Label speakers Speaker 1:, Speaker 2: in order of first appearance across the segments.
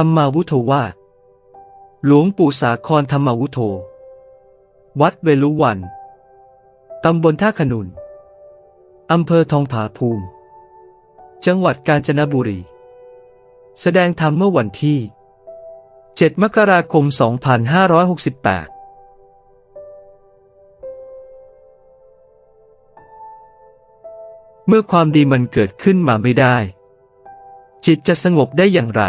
Speaker 1: ธรรมาวุโธวาหลวงปู่สาครธรรมาวุโธ วัดเวลุวัน ตำบลท่าขนุน อำเภอทองผาภูมิ จังหวัดกาญจนบุรี แสดงธรรมเมื่อวันที่ 7 มกราคม 2568เมื่อความดีมันเกิดขึ้นมาไม่ได้ จิตจะสงบได้อย่างไร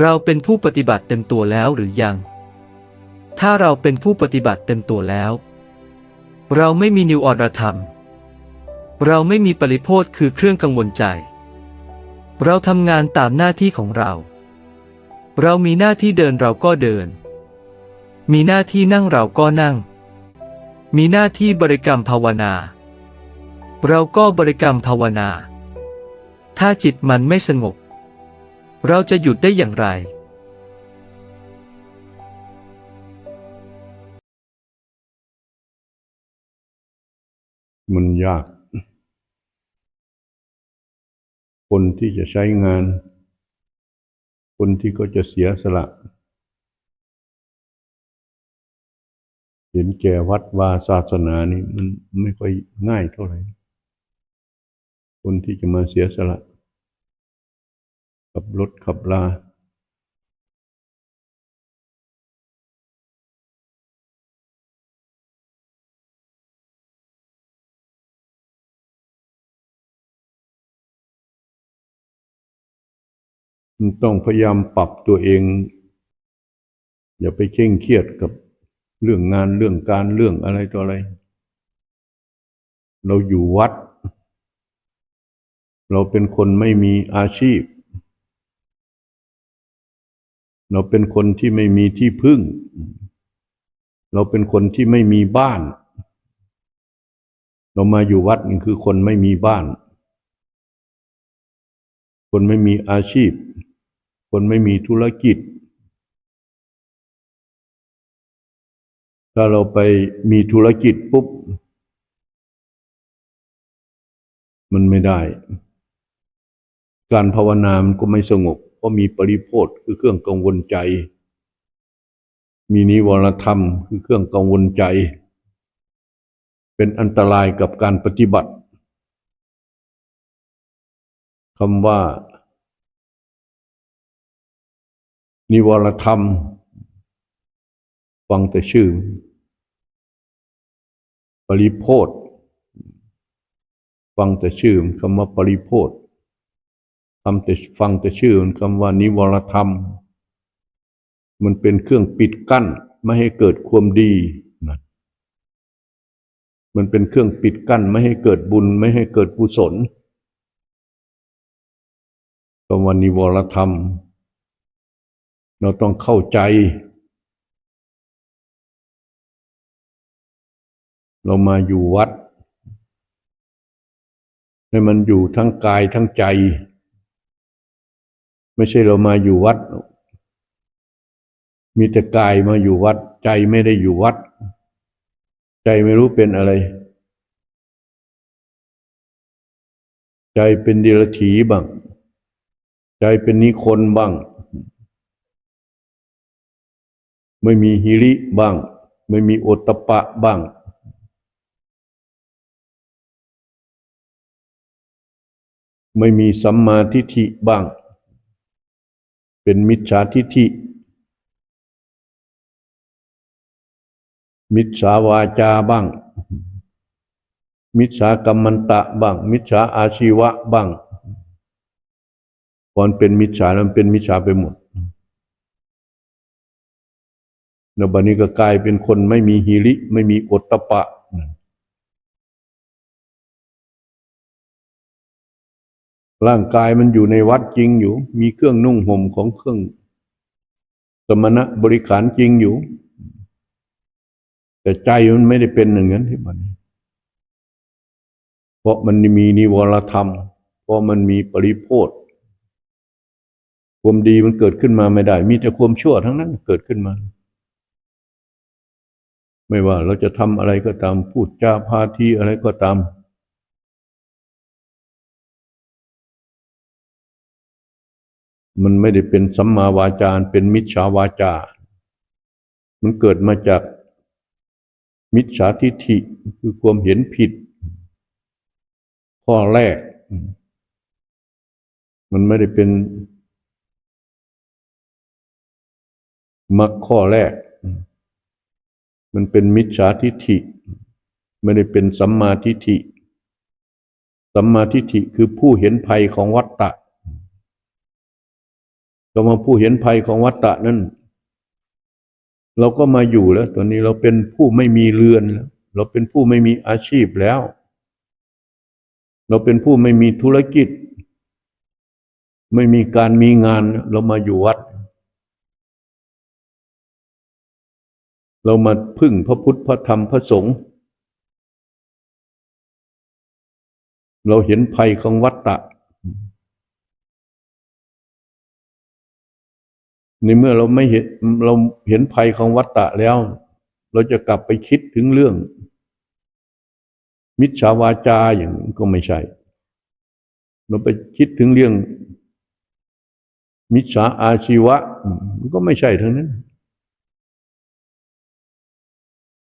Speaker 1: เราเป็นผู้ปฏิบัติเต็มตัวแล้วหรือยัง ถ้าเราเป็นผู้ปฏิบัติเต็มตัวแล้ว เราไม่มีนิวรธรรม เราไม่มีปริโพธคือเครื่องกังวลใจ เราทำงานตามหน้าที่ของเรา เรามีหน้าที่เดินเราก็เดิน มีหน้าที่นั่งเราก็นั่ง มีหน้าที่บริกรรมภาวนา เราก็บริกรรมภาวนา ถ้าจิตมันไม่สงบ เราจะหยุดได้อย่างไร
Speaker 2: มันยาก คนที่จะใช้งาน คนที่ก็จะเสียสละ เห็นแก่วัดวาศาสนานี่มันไม่ค่อยง่ายเท่าไหร่ คนที่จะมาเสียสละ ขับรถขับลาต้องพยายามปรับตัวเอง อย่าไปเคร่งเครียดกับเรื่องงานเรื่องการเรื่องอะไรต่ออะไร เราอยู่วัด เราเป็นคนไม่มีอาชีพ เราเป็นคนที่ไม่มีที่พึ่ง เราเป็นคนที่ไม่มีบ้าน เรามาอยู่วัดนี่คือคนไม่มีบ้าน คนไม่มีอาชีพ คนไม่มีธุรกิจ ถ้าเราไปมีธุรกิจปุ๊บ มันไม่ได้ การภาวนามันก็ไม่สงบ เพราะมีปริโภทคือเครื่องกังวลใจ มีนิวรธรรมคือเครื่องกังวลใจ เป็นอันตรายกับการปฏิบัติคำว่า นิวรธรรม ฟังแต่ชื่อ ปริโพธฟังแต่ชื่อคำว่าปริโพธ ทำแต่ฟังแต่ชื่อมันคำว่านิวรธรรม มันเป็นเครื่องปิดกั้นไม่ให้เกิดความดีนะมันเป็นเครื่องปิดกั้นไม่ให้เกิดบุญไม่ให้เกิดกุศลคำว่านิวรธรรม เราต้องเข้าใจ เรามาอยู่วัด ให้มันอยู่ทั้งกายทั้งใจ ไม่ใช่เรามาอยู่วัด มีแต่กายมาอยู่วัด ใจไม่ได้อยู่วัด ใจไม่รู้เป็นอะไร ใจเป็นเดรัจฉีบ้าง ใจเป็นนิคนบ้าง ไม่มีฮิริบ้าง ไม่มีโอตตปะบ้างไม่มีสัมมาทิฏฐิบ้าง เป็นมิจฉาทิฏฐิ มิจฉาวาจาบ้าง มิจฉากรรมันตะบ้าง มิจฉาอาชีวะบ้างก่อนเป็นมิจฉาแล้วมันเป็นมิจฉาไปหมดแล้วบัดนี้ก็กลายเป็นคนไม่มีฮิริ ไม่มีอตตปปะ ร่างกายมันอยู่ในวัดจริงอยู่ มีเครื่องนุ่งห่มของเครื่องสมณะบริขารจริงอยู่ แต่ใจมันไม่ได้เป็นอย่างนั้นที่มัน เพราะมันมีนิวรธรรม เพราะมันมีปริโพธความดีมันเกิดขึ้นมาไม่ได้ มีแต่ความชั่วทั้งนั้นเกิดขึ้นมา ไม่ว่าเราจะทำอะไรก็ตามพูดจาพาทีอะไรก็ตาม มันไม่ได้เป็นสัมมาวาจาเป็นมิจฉาวาจา มันเกิดมาจากมิจฉาทิฏฐิคือความเห็นผิด ข้อแรก มันไม่ได้เป็นมรรคข้อแรก มันเป็นมิจฉาทิฏฐิ ไม่ได้เป็นสัมมาทิฏฐิ สัมมาทิฏฐิคือผู้เห็นภัยของวัฏฏะ ก็มาผู้เห็นภัยของวัฏฏะนั้นเราก็มาอยู่แล้วตอนนี้เราเป็นผู้ไม่มีเรือนแล้วเราเป็นผู้ไม่มีอาชีพแล้ว เราเป็นผู้ไม่มีธุรกิจ ไม่มีการมีงาน เรามาอยู่วัด เรามาพึ่งพระพุทธพระธรรมพระสงฆ์เราเห็นภัยของวัฏฏะ ในเมื่อเราไม่เห็นเราเห็นภัยของวัฏฏะแล้ว เราจะกลับไปคิดถึงเรื่อง มิจฉาวาจาอย่างนั้ก็ไม่ใช่ เราไปคิดถึงเรื่อง มิจฉาอาชีวะก็ไม่ใช่ทั้งนั้น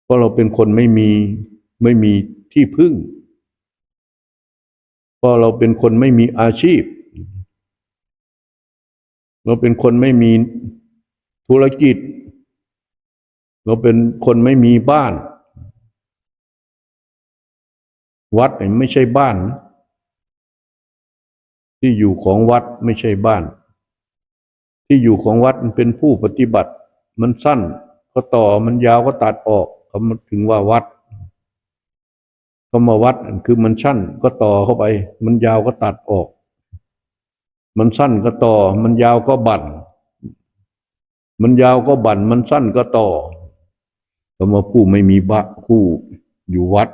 Speaker 2: เพราะเราเป็นคนไม่มีไม่มีที่พึ่งเพราะเราเป็นคนไม่มีอาชีพ เราเป็นคนไม่มีธุรกิจ เราเป็นคนไม่มีบ้าน วัดไม่ใช่บ้าน ที่อยู่ของวัดไม่ใช่บ้าน ที่อยู่ของวัดมันเป็นผู้ปฏิบัติ มันสั้นก็ต่อมันยาวก็ตัดออกเขาถึงว่าวัดคำว่าวัดคือมันสั้นก็ต่อเข้าไป มันยาวก็ตัดออก มันสั้นก็ต่อ มันยาวก็บั่น มันยาวก็บั่น มันสั้นก็ต่อคำว่าผู้ไม่มีบะผู้อยู่วัด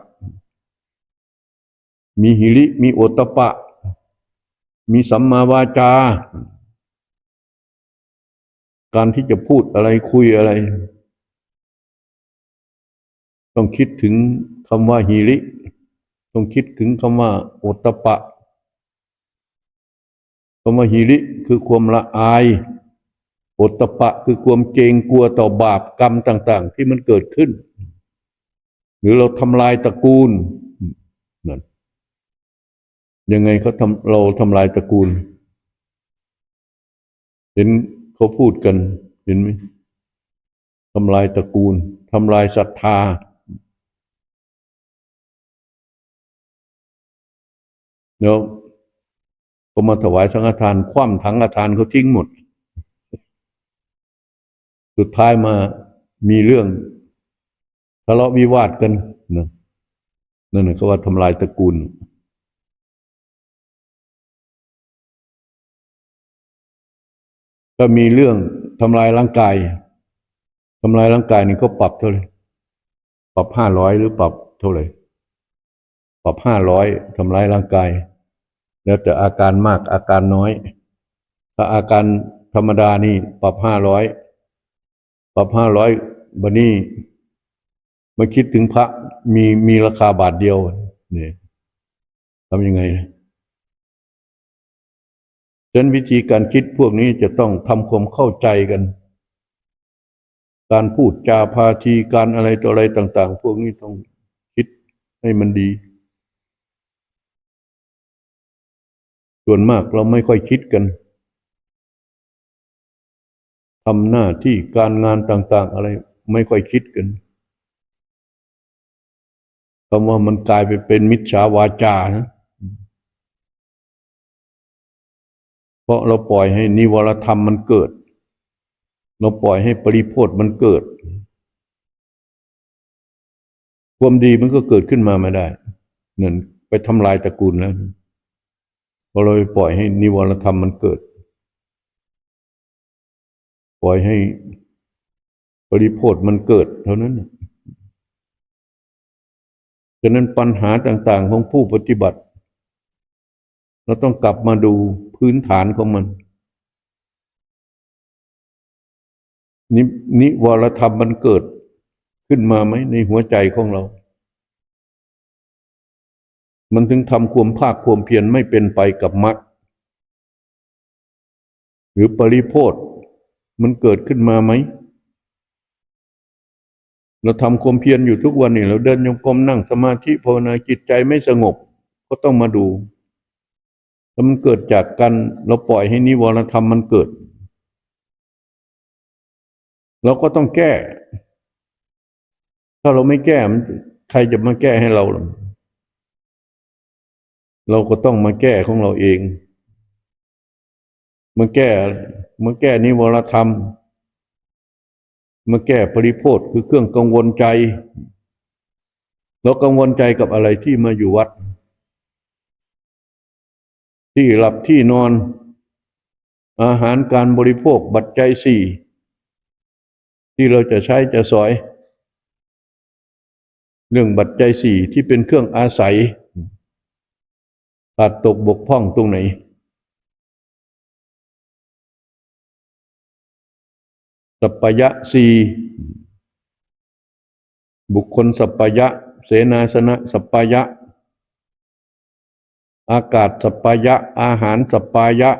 Speaker 2: มีหิริ มีโอตปะ มีสัมมาวาจา การที่จะพูดอะไรคุยอะไร ต้องคิดถึงคำว่าหิริ ต้องคิดถึงคำว่าโอตปะ คำว่าหิริคือความละอายโอตตปปะคือความเกรงกลัวต่อบาปกรรมต่าง ๆ ที่มันเกิดขึ้น หรือเราทำลายตระกูลนั่นยังไงเขาทำเราทำลายตระกูล เห็นเขาพูดกัน เห็นไหมทำลายตระกูลทำลายศรัทธาแล้ว ก็มาถวายสังฆทาน คว่ำถังฆทานเขาทิ้งหมด สุดท้ายมามีเรื่องทะเลาะวิวาทกันนะนั่นนะเขาว่าทำลายตระกูล ก็มีเรื่องทำลายร่างกายทำลายร่างกายนี่ก็ปรับเท่าไหร่ปรับห้าร้อยหรือปรับเท่าไหร่ปรับห้าร้อยทำลายร่างกาย แล้วแต่อาการมากอาการน้อย ถ้าอาการธรรมดานี่ปรับห้าร้อยปรับห้าร้อยบันนี้มาคิดถึงพระมีมีราคาบาทเดียวเนี่ยทำยังไงนะฉะนั้นวิธีการคิดพวกนี้จะต้องทำความเข้าใจกัน การพูดจาพาทีการอะไรต่ออะไรต่าง ๆ พวกนี้ต้องคิดให้มันดี ส่วนมากเราไม่ค่อยคิดกันทำหน้าที่การงานต่าง ๆ อะไรไม่ค่อยคิดกันคำว่ามันกลายไปเป็นมิจฉาวาจานะเพราะเราปล่อยให้นิวรธรรมมันเกิด เราปล่อยให้ปริโพธมันเกิด ความดีมันก็เกิดขึ้นมาไม่ได้ นั่นไปทำลายตระกูลแล้ว พอเราไปปล่อยให้นิวรธรรมมันเกิด ปล่อยให้ปริโพธมันเกิดเท่านั้นฉะนั้นปัญหาต่างๆของผู้ปฏิบัติ เราต้องกลับมาดูพื้นฐานของมันนินิวรธรรมมันเกิดขึ้นมาไหมในหัวใจของเรา มันถึงทำความภาคความเพียรไม่เป็นไปกับมรรคหรือปริโพธมันเกิดขึ้นมาไหม เราทำความเพียรอยู่ทุกวันนี่เราเดินโยงกรมนั่งสมาธิภาวนาจิตใจไม่สงบ ก็ต้องมาดูถ้ามันเกิดจากการเราปล่อยให้นิวรธรรมมันเกิด เราก็ต้องแก้ ถ้าเราไม่แก้มันใครจะมาแก้ให้เราล่ะ เราก็ต้องมาแก้ของเราเอง มาแก้มาแก้นิวรธรรม มาแก้ปริโพธคือเครื่องกังวลใจ เรากังวลใจกับอะไรที่มาอยู่วัด ที่หลับที่นอน อาหารการบริโภคบัตรใจสี่ที่เราจะใช้จะสอย เรื่องบัตรใจสี่ที่เป็นเครื่องอาศัย ขาดตกบกพร่องตรงไหนสัปยะสีบุคคลสัปยะ เสนาสนะสัปยะ อากาศสัปยะ อาหารสัปปายะ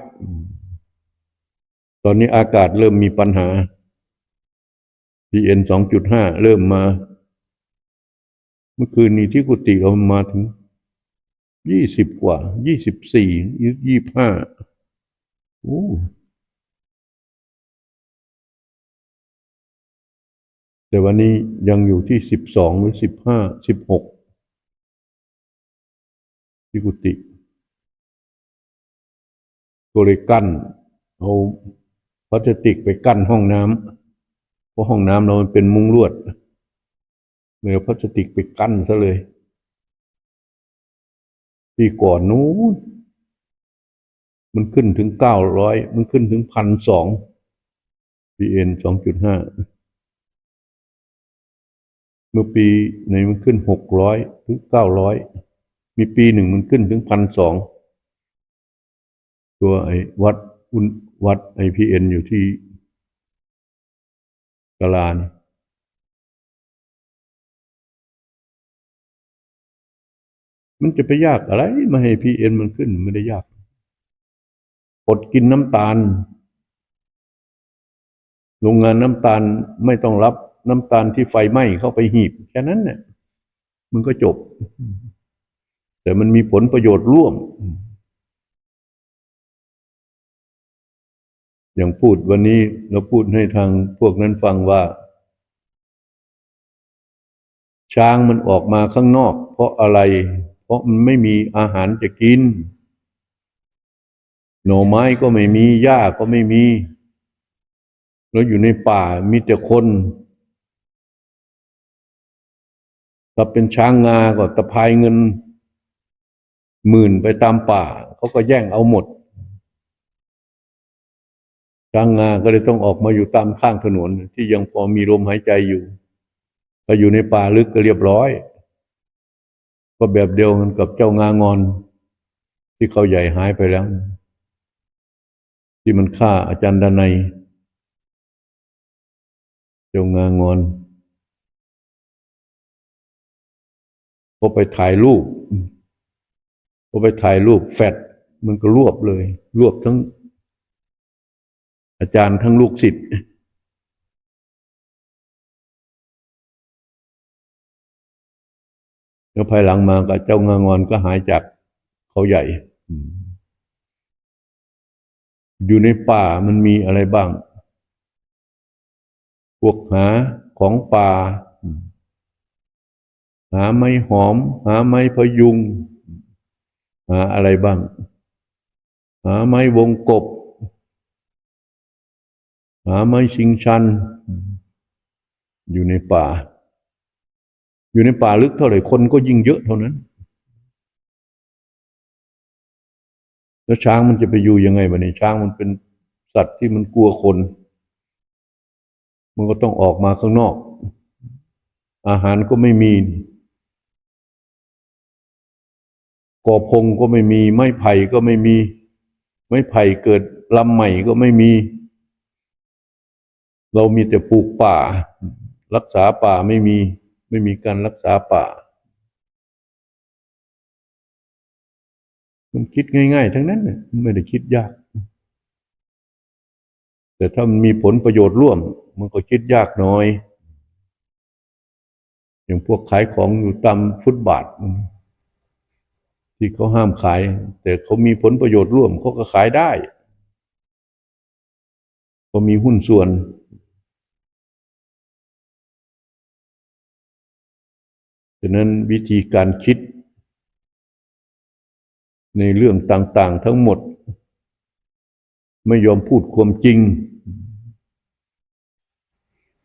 Speaker 2: ตอนนี้อากาศเริ่มมีปัญหา PM สองจุดห้าเริ่มมา เมื่อคืนนี้ที่กุฏิเรามาถึง ยี่สิบกว่า ยี่สิบสี่ยี่สิบห้าโอ้แต่วันนี้ยังอยู่ที่สิบสองหรือสิบห้าสิบหกที่กุฏิก็เลยกั้นเอาพลาสติกไปกั้นห้องน้ำเพราะห้องน้ำเรามันเป็นมุ้งลวดเลยเอพลาสติกไปกั้นซะเลย ปีก่อนนู้นมันขึ้นถึงเก้าร้อยมันขึ้นถึงพันสองพีเอ็นสองจุดห้าเมื่อปีไหนมันขึ้นหกร้อยถึงเก้าร้อยมีปีหนึ่งมันขึ้นถึงพันสองตัวไอ้วัดอุณวัดไอพีเอ็นอยู่ที่กาลานี่ มันจะไปยากอะไรมาให้พีเอ็นมันขึ้นไม่ได้ยากอดกินน้ำตาลโรงงานน้ำตาลไม่ต้องรับน้ำตาลที่ไฟไหม้เข้าไปหีบแค่นั้นเนี่ยมันก็จบ แต่มันมีผลประโยชน์ร่วม อย่างพูดวันนี้เราพูดให้ทางพวกนั้นฟังว่า ช้างมันออกมาข้างนอก เพราะอะไร ราะมันไม่มีอาหารจะกิน หน่อไม้ก็ไม่มีหญ้าก็ไม่มี แล้วอยู่ในป่ามีแต่คนถ้าเป็นช้างงาก็ตะพายเงินหมื่นไปตามป่า เขาก็แย่งเอาหมด ช้างงาก็เลยต้องออกมาอยู่ตามข้างถนนที่ยังพอมีลมหายใจอยู่ถ้าอยู่ในป่าลึกก็เรียบร้อย ก็แบบเดียวกันกับเจ้างางอน ที่เขาใหญ่หายไปแล้ว ที่มันฆ่าอาจารย์ดนัยเจ้างางอนพอไปถ่ายรูปพอไปถ่ายรูปแฟดมันก็รวบเลย รวบทั้ง อาจารย์ทั้งลูกศิษย์ แล้วภายหลังมากับเจ้างางอนก็หายจากเขาใหญ่ อยู่ในป่ามันมีอะไรบ้าง พวกหาของป่า หาไม้หอม หาไม้พยุง หาอะไรบ้าง หาไม้วงกบ หาไม้ชิงชัน อยู่ในป่า อยู่ในป่าลึกเท่าไหร่คนก็ยิ่งเยอะเท่านั้น แล้วช้างมันจะไปอยู่ยังไงบ้านี้ช้างมันเป็นสัตว์ที่มันกลัวคน มันก็ต้องออกมาข้างนอก อาหารก็ไม่มีกอพงก็ไม่มี ไม้ไผ่ก็ไม่มี ไม้ไผ่เกิดลำใหม่ก็ไม่มี เรามีแต่ปลูกป่า รักษาป่าไม่มี ไม่มีการรักษาป่า มันคิดง่าย ๆ ทั้งนั้นน่ะไม่ได้คิดยาก แต่ถ้ามันมีผลประโยชน์ร่วม มันก็คิดยากน้อย อย่างพวกขายของอยู่ตามฟุตบาท ที่เขาห้ามขาย แต่เขามีผลประโยชน์ร่วมเขาก็ขายได้เขามีหุ้นส่วน ฉะนั้นวิธีการคิด ในเรื่องต่างๆทั้งหมด ไม่ยอมพูดความจริง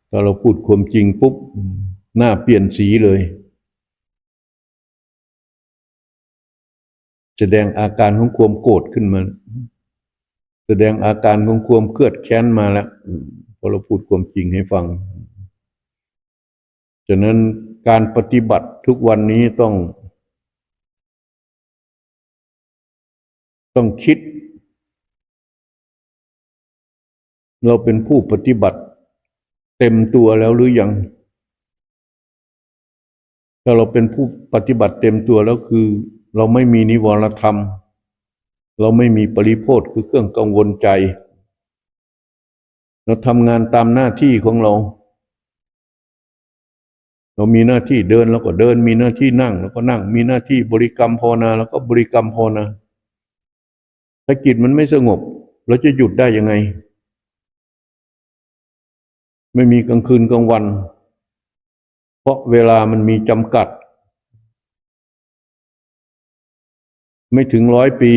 Speaker 2: ถ้าเราพูดความจริงปุ๊บ หน้าเปลี่ยนสีเลย แสดงอาการของความโกรธขึ้นมา แสดงอาการของความเครียดแค้นมาแล้วพอเราพูดความจริงให้ฟัง ฉะนั้น การปฏิบัติทุกวันนี้ต้อง ต้องคิด เราเป็นผู้ปฏิบัติ เต็มตัวแล้วหรือยัง ถ้าเราเป็นผู้ปฏิบัติเต็มตัวแล้วคือ เราไม่มีนิวรธรรม เราไม่มีปริโภทคือเครื่องกังวลใจ เราทำงานตามหน้าที่ของเรา เรามีหน้าที่เดินเราก็เดิน มีหน้าที่นั่งเราก็นั่ง มีหน้าที่บริกรรมภาวนาแล้วก็บริกรรมภาวนาถ้าจิตมันไม่สงบ เราจะหยุดได้ยังไง ไม่มีกลางคืนกลางวัน เพราะเวลามันมีจำกัด ไม่ถึงร้อยปี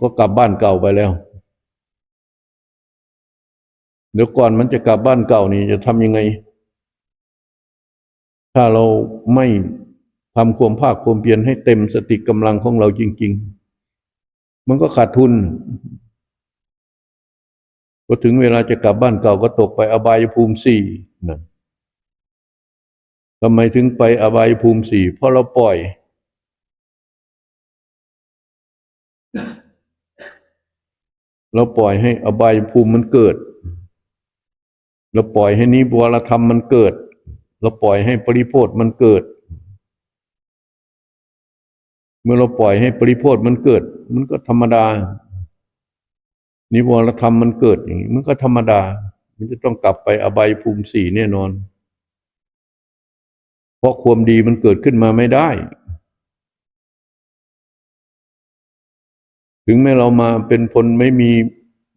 Speaker 2: ก็กลับบ้านเก่าไปแล้วเดี๋ยวก่อนมันจะกลับบ้านเก่านี่จะทำยังไง ถ้าเราไม่ทำความภาคความเพียรให้เต็มสติกำลังของเราจริง ๆ มันก็ขาดทุนพอถึงเวลาจะกลับบ้านเก่าก็ตกไปอบายภูมิสี่นะทำไมถึงไปอบายภูมิสี่เพราะเราปล่อย เราปล่อยให้อบายภูมิมันเกิด เราปล่อยให้นิวรธรรมมันเกิด เราปล่อยให้ปริโพธมันเกิด เมื่อเราปล่อยให้ปริโพธมันเกิด มันก็ธรรมดา นิวรธรรมมันเกิดอย่างนี้มันก็ธรรมดา มันจะต้องกลับไปอบายภูมิสี่แน่นอน เพราะความดีมันเกิดขึ้นมาไม่ได้ ถึงแม้เรามาเป็นคนไม่มี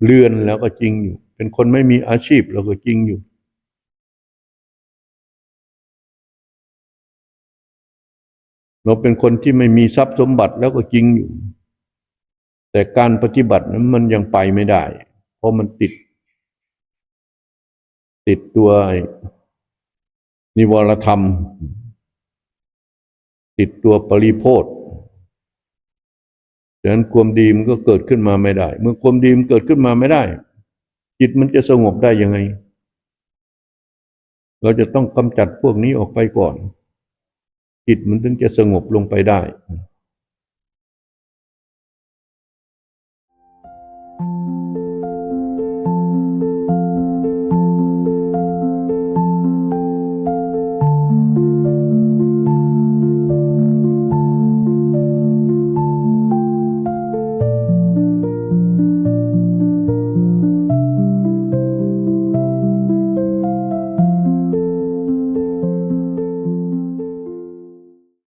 Speaker 2: เรือนแล้วก็จริงอยู่ เป็นคนไม่มีอาชีพเราก็จริงอยู่ เราเป็นคนที่ไม่มีทรัพย์สมบัติแล้วก็จริงอยู่ แต่การปฏิบัตินั้นมันยังไปไม่ได้ เพราะมันติด ติดตัวนิวรธรรม ติดตัวปริโพธฉะนั้นความดีมันก็เกิดขึ้นมาไม่ได้ เมื่อความดีมันเกิดขึ้นมาไม่ได้ จิตมันจะสงบได้ยังไง เราจะต้องกำจัดพวกนี้ออกไปก่อน จิตมันถึงจะสงบลงไปได้